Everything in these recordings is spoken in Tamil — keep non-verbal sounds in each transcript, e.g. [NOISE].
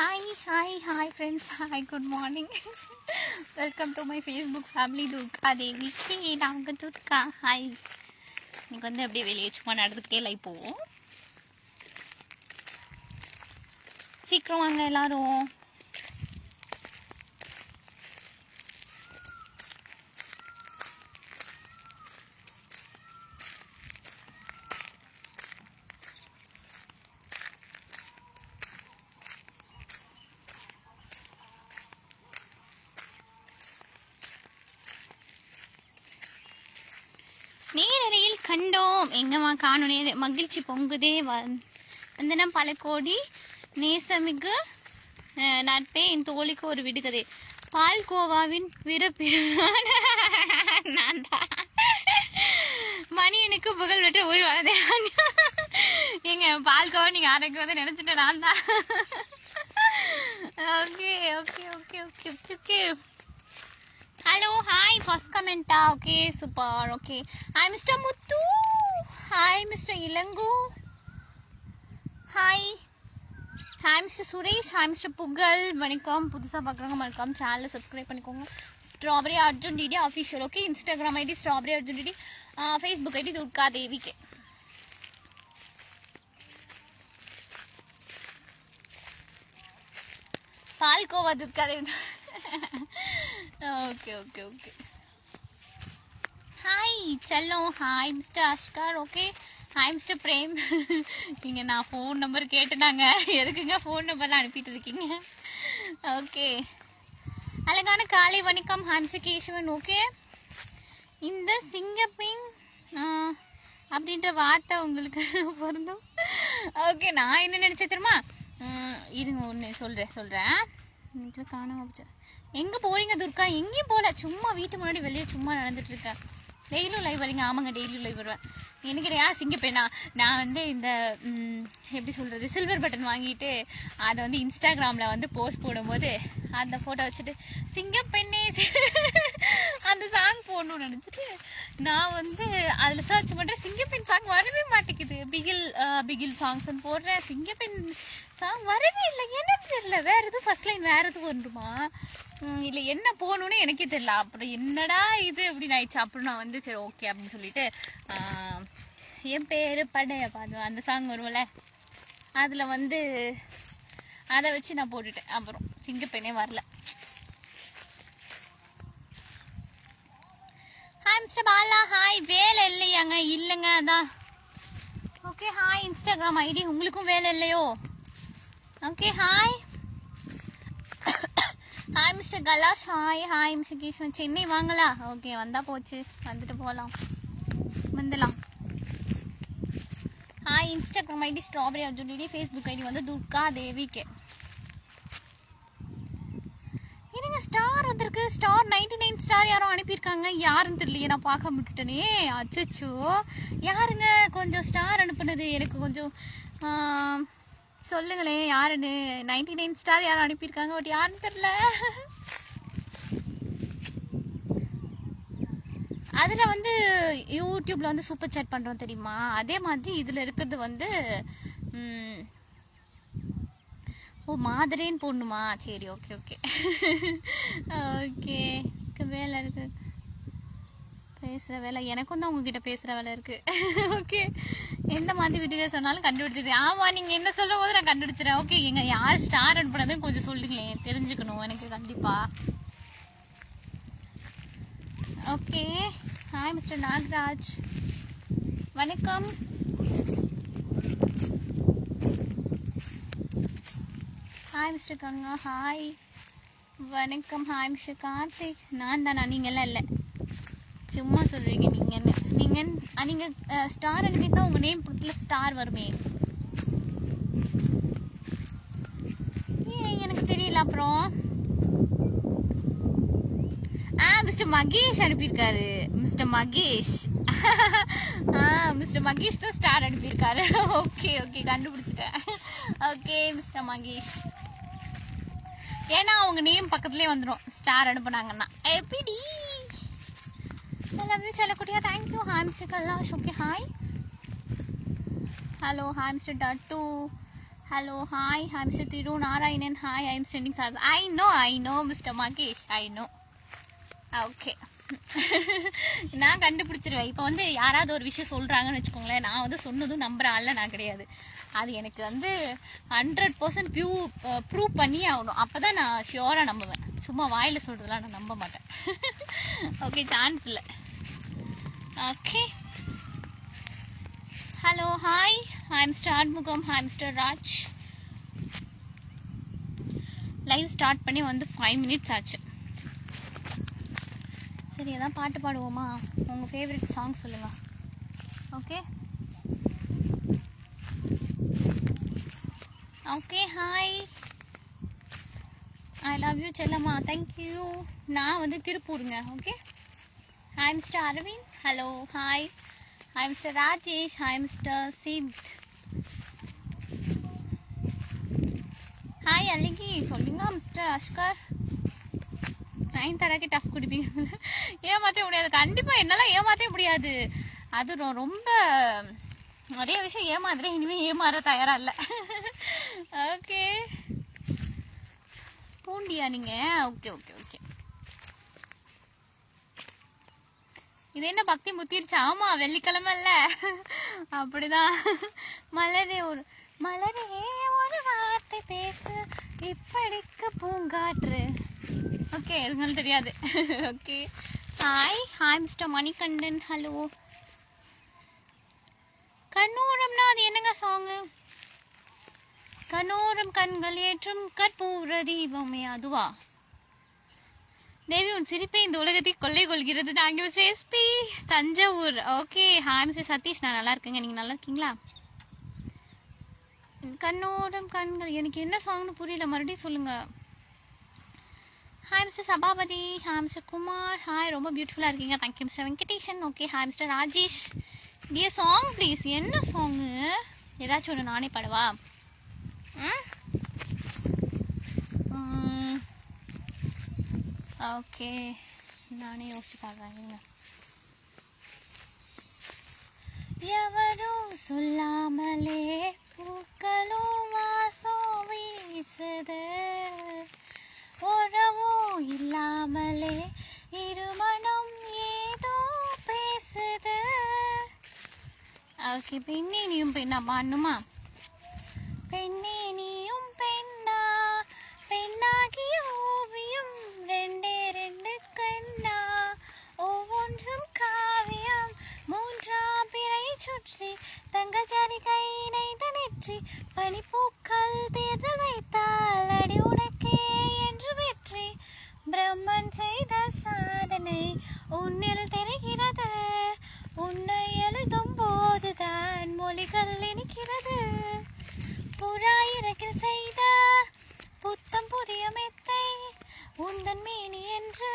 Hi hi hi friends hi good morning welcome to my Facebook family Durga Devi hey நாங்கள் துர்கா. ஹாய் இன்னைக்கு வந்து அப்படியே வெளியே சும்மா நடந்துக்கிட்டே லைவ் போவோம் சீக்கிரம் வாங்க எல்லோரும். நேரலையில் கண்டோம். எங்கம்மா காணும் நேர மகிழ்ச்சி பொங்குதே வ- வந்தனம் பல கோடி நேசமிகு நட்பே என் தோழிக்கு ஒரு விடுகதை. பால் கோவாவின் பிறப்பு [LAUGHS] நான் தான் மணியனுக்கு புகழ் பெற்ற ஊர் வளர்ந்தே எங்க பால் கோவா நீங்க ஆரோக்கியம் வந்து நினைச்சிட்டு நான் தான் okay okay okay okay okay Hello, hi, first commenter. Okay, super. Okay. Hi, Mr. Muthu. Hi, Mr. Ilangu. Hi. Hi mister Suresh hi mister Pugazh வணக்கம் புதுசாக பார்க்குறவங்க மறக்காம சேனலை சப்ஸ்கிரைப் பண்ணிக்கோங்க strawberry Arjun DD official okay Instagram ID strawberry Arjun DD Facebook ID Durga தேவிக்கு palkova Durga Devi okay okay okay hi செல்லம் hi mister Ashkar okay hi mister Prem நீங்கள் நான் ஃபோன் நம்பர் கேட்டுனாங்க. எதுக்குங்க ஃபோன் நம்பர்லாம் அனுப்பிட்டு இருக்கீங்க? ஓகே அழகான காலை வணக்கம் ஹாம்ச ஓகே இந்த சிங்கப்பின் அப்படின்ற வார்த்தை உங்களுக்கு பொருந்தும். ஓகே நான் என்ன நினச்சேன் தெரியுமா? இருங்க ஒன்று சொல்கிறேன் சொல்கிறேன் இன்னைக்கு காணாமல் போச்சு எங்கே போறீங்க துர்கா? எங்கேயும் போகல சும்மா வீட்டு முன்னாடி வெளியே சும்மா நடந்துட்டு இருக்கேன் டெய்லியும் லைவ் வரீங்க ஆமாங்க டெய்லியும் லைவ் வருவேன். எனக்கு யார் சிங்கப்பெண்ணா நான் வந்து இந்த எப்படி சொல்கிறது சில்வர் பட்டன் வாங்கிட்டு அதை வந்து இன்ஸ்டாகிராமில் வந்து போஸ்ட் போடும்போது அந்த ஃபோட்டோ வச்சுட்டு சிங்கப்பெண்ணே அந்த சாங் போடணும்னு நினச்சிட்டு நான் வந்து அதில் சர்ச் பண்ணுறேன் சிங்கப்பெண் சாங் வரவே மாட்டேங்குது. பிகில் பிகில் சாங்ஸ்ன்னு போடுறேன். சிங்கப்பெண் சாங் வரவே இல்லை. என்னன்னு தெரியல. வேறு எதுவும் ஃபர்ஸ்ட் லைன் வேறு எதுவும் வந்துமா இல்லை என்ன போகணுன்னு எனக்கே தெரியல. அப்புறம் என்னடா இது அப்படின்னு ஆயிடுச்சு. அப்புறம் நான் வந்து சரி ஓகே அப்படின்னு சொல்லிட்டு என் பேர் படைய பாது அந்த சாங் வரும்ல? அதில் வந்து அதை வச்சு நான் போட்டுட்டேன். அப்புறம் சிங்கப்பெண்ணே வரல. Hi mister Bala. ஹாய் வேலை இல்லையாங்க? இல்லைங்க அதான். ஓகே ஹாய் இன்ஸ்டாகிராம் ஐடி உங்களுக்கும் வேலை இல்லையோ? Okay hi hi mister Kalash. Hi hi mister Keeshwan Chennai வாங்கலாம் ஓகே வந்தால் போச்சு. வந்துட்டு போகலாம் வந்துடலாம். ஆ Instagram ID strawberry Arjun ID Facebook ID வந்து துர்கா தேவிக்கு என்னங்க ஸ்டார் வந்திருக்கு ஸ்டார் நைன்டி நைன் ஸ்டார் யாரும் அனுப்பியிருக்காங்க யாருன்னு தெரியலையே நான் பார்க்க விட்டுட்டேனே அச்சோ யாருங்க கொஞ்சம் ஸ்டார் அனுப்புனது எனக்கு கொஞ்சம் சொல்லுங்களேன் யாருன்னு நைன்டி நைன் ஸ்டார் யாரும் அனுப்பியிருக்காங்க பட் யாருன்னு தெரில அதில் வந்து யூடியூப்ல வந்து சூப்பர் சேட் பண்ணுறோம் தெரியுமா? அதே மாதிரி இதில் இருக்கிறது வந்து ம், ஓ மாதிரின்னு போடணுமா? சரி ஓகே ஓகே ஓகே வேலை இருக்கு. பேசுகிற வேலை எனக்கும் தான் உங்ககிட்ட பேசுகிற வேலை இருக்கு. ஓகே எந்த மாதிரி வீட்டுக்கு சொன்னாலும் கண்டுபிடிச்சிருக்கேன் ஆமாம் நீங்கள் என்ன சொல்லும் போது நான் கண்டுபிடிச்சிடறேன். ஓகே எங்க யார் ஸ்டார் அனுப்புனதுன்னு கொஞ்சம் சொல்லுங்களேன். தெரிஞ்சுக்கணும் எனக்கு கண்டிப்பாக ஓகே ஹாய் மிஸ்டர் நாகராஜ் வணக்கம். ஹாய் மிஸ்டர் கங்கா ஹாய் வணக்கம். ஹாய் மிஸ்டர் கார்த்திக் நான் தானா? நீங்கள்லாம் இல்லை. சும்மா சொல்கிறீங்க நீங்கள் நீங்கள் நீங்கள் ஸ்டார் அனுப்பி உங்கள் நேம் பக்கத்தில் ஸ்டார் வருமே. ஏன் எனக்கு தெரியல அப்புறம். மிஸ்டர் மகேஷ் அனுப்பியிருக்காரு. மிஸ்டர் மகேஷ் மிஸ்டர் மகேஷ் தான் ஸ்டார் அனுப்பியிருக்காரு. ஓகே ஓகே கண்டுபிடிச்சிட்டேன். ஓகே மிஸ்டர் மகேஷ் ஏன்னா அவங்க நேம் பக்கத்துலேயே வந்துடும் ஸ்டார் அனுப்புனாங்கன்னா. எப்படி love you செல்லக்குட்டியா. Thank you hi mister Kalash okay hi hello hi mister Tattu hello hi hi mister Thiru Narayanan hi I am standing sir I know I know mister Mahesh I know okay [LAUGHS] நான் கண்டுபிடிச்சிருவேன். இப்போ வந்து யாராவது ஒரு விஷயம் சொல்கிறாங்கன்னு வச்சுக்கோங்களேன். நான் வந்து சொன்னதும் நம்புற ஆள்ல நான் கிடையாது. அது எனக்கு வந்து ஹண்ட்ரட் பர்சன்ட் ப்யூ ப்ரூவ் பண்ணியே ஆகணும். அப்போ தான் நான் ஷியோராக நம்புவேன். சும்மா வாயில் சொல்கிறதுலாம் நான் நம்ப மாட்டேன். ஓகே சான்ஸ் இல்லை. Okay hello hi I'm am start முகம் hi mister Raj live start பண்ணி வந்து ஃபைவ் மினிட்ஸ் ஆச்சு. சரி எதாவது பாட்டு பாடுவோமா? உங்கள் ஃபேவரட் சாங் சொல்லுங்கள் okay okay hi I love you Chellamma. Thank you நான் வந்து திருப்பூருங்க. Okay hi mister Aravind hello hi hi mister Rajesh hi mister Sid hi அழகி சொல்லுங்க மிஸ்டர் அஷ்கர் நைன் தராக்கி டஃப் குடிப்பீங்க. ஏமாத்தவே முடியாது. கண்டிப்பாக என்னால ஏமாற்றவே முடியாது. அது ரொம்ப நிறைய விஷயம் ஏமாத்துறேன் இனிமேல் ஏமாற தயாரா இல்லை. ஓகே. பூண்டியா நீங்கள் ஓகே ஓகே ஓகே. இது என்ன பக்தி முத்திருச்சு? ஆமா வெள்ளிக்கிழமை இல்ல. அப்படிதான். மலரே ஒரு மலரே ஒரு வார்த்தை பேசு. இப்படிக்கு பூங்காற்று. ஓகே எதுங்களும் தெரியாது. Okay. Hi hi mister Manikandan hello கண்ணூரம்னா அது என்னங்க சாங்கு கண்ணோரம் கண்கள் ஏற்றும் கற்பூர தீபமே அதுவா? தேவி உன் சிரிப்பை இந்த உலகத்தை கொள்ளை கொள்கிறது. Thank you SP Thanjavur. Okay hi mister Sathish. நான் நல்லா இருக்கேங்க. நீங்கள் நல்லா இருக்கீங்களா? கண்ணோரம் கண்கள். எனக்கு என்ன சாங்னு புரியல. மறுபடியும் சொல்லுங்கள் hi mister Sabapathi hi mister Kumar hi ரொம்ப பியூட்டிஃபுல்லாக இருக்கீங்க. Thank you mister Venkatesan okay hi mister Rajesh டிய song please என்ன சாங்கு ஏதாச்சும் ஒன்று நானே பாடவா? ம்? ஓகே நானே யோசிச்சு பாடுறேன் எவரும் சொல்லாமலே பூக்களும் வாசம் ஓகே பெண்ணே நீயும் பெண்ணா பாடணுமா பெண்ணே நீயும் பெண்ணா பெண்ணாகிய ஓவியம் ரெண்டே ரெண்டு கண்ணா. ஒவ்வொன்றும் காவியம் மூன்றாம் பிறை சுற்றி தங்கஜாரி கை நெற்றி பனிப்பூக்கள் தேர்தல் வைத்து போதுதான் மொழிகள் இனிக்கிறது. புறா இறக்கில் செய்த புத்தம் புதிய மெத்தை உந்தன் மீனி என்று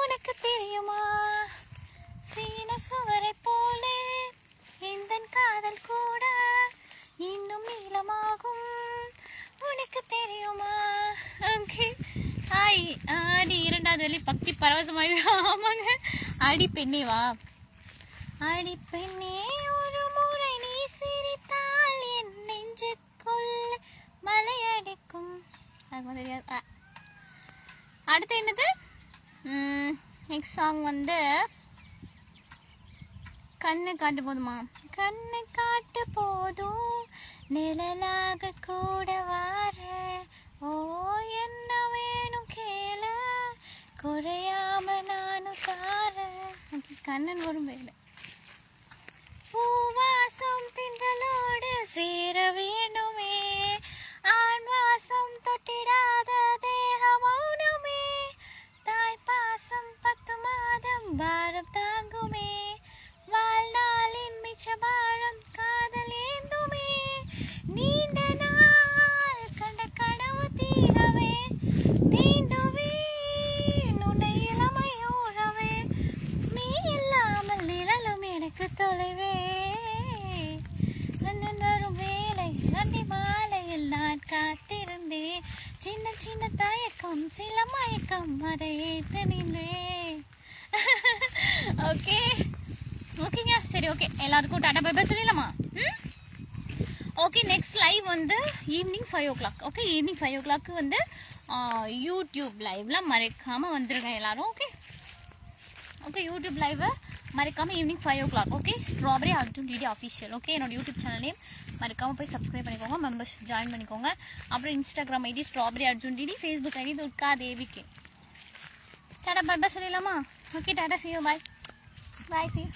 உனக்கு தெரியுமா? சீன சுவரை போலே இந்த காதல் கூட இன்னும் நீளமாகும். உனக்கு தெரியுமா? ஹாய் அடி இரண்டாவது வழி பக்தி பரவசமாக ஆமாங்க. அடி பெண்ணே வா. அடி பெண்ணே அடுத்து என்னது? நெக்ஸ்ட் சாங் வந்து கண்ணு காட்டு போதுமா? கண்ணு காட்டு போதும். நிழலாக கூட வார. ஓ என்ன வேணும் கேளு. குறையாம நானும் தார. கண்ணன் வரும் வேலை. பூவாசம் திங்களோடு சேர வேணுமே. ஆண் வாசம் தொட்டிடாத மாதம் பாரம் தாங்குமே. வாழ்நாளின் மிச்ச பாரம் காதலேந்துமே. நீண்ட நாள் கண்ட கனவு தீரவே. தீண்டுவே நுனை இளமையோரவே நீ இல்லாமல் நிழலும் எனக்கு தொலைவே. வரும் வேலை நந்தி மாலையில் நான் காத்திருந்தேன். சின்ன சின்ன தயக்கம் சில மயக்கம் அதை ஏற்று நின்றேன். ஓகே ஓகேங்க சரி ஓகே எல்லாருக்கும் டாடா பை பை சொல்லிடலாமா ம் ஓகே நெக்ஸ்ட் லைவ் வந்து evening five o'clock okay evening five o'clock வந்து யூடியூப் லைவ்ல மறைக்காமல் வந்துருங்க எல்லாரும் ஓகே ஓகே யூடியூப் லைவ் மறக்காம evening five o'clock okay strawberry Arjun DD official okay என்னோட யூடியூப் சேனலையும் மறக்காமல் போய் சப்ஸ்கிரைப் பண்ணிக்கோங்க மெம்பர்ஸ் ஜாயின் பண்ணிக்கோங்க அப்புறம் Instagram ID strawberry Arjun DD Facebook ID Durga தேவிகே tata bye bye சொல்லிடலாமா? ஓகே டாடா சியோ பாய் பாய் சியோ